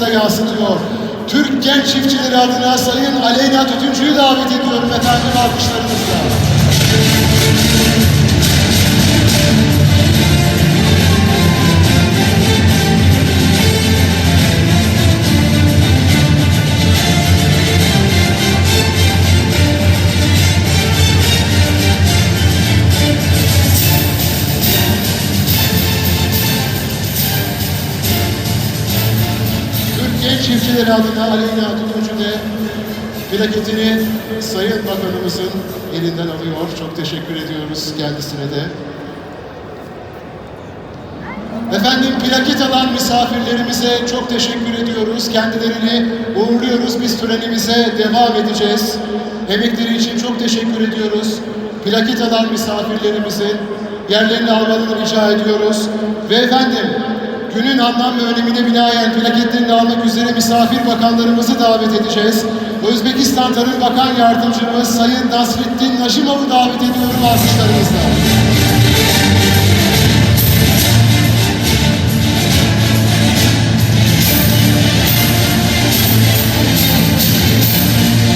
da yansıtıyor. Türk genç çiftçileri adına Sayın Aleyna Tütüncü'yü davet ediyorum efendim alkışlarınızla. Çiftçileri adına Aleyna Tütüncü de plaketini Sayın Bakanımızın elinden alıyor. Çok teşekkür ediyoruz kendisine de. Efendim plaket alan misafirlerimize çok teşekkür ediyoruz. Kendilerini uğurluyoruz. Biz törenimize devam edeceğiz. Emekleri için çok teşekkür ediyoruz. Plaket alan misafirlerimizin yerlerini almalarını rica ediyoruz. Ve efendim günün anlam ve önemine binaen plaketlerini almak üzere misafir bakanlarımızı davet edeceğiz. Özbekistan Tarım Bakan Yardımcımız Sayın Nasrettin Najimov'u davet ediyorum alkışlarınızla.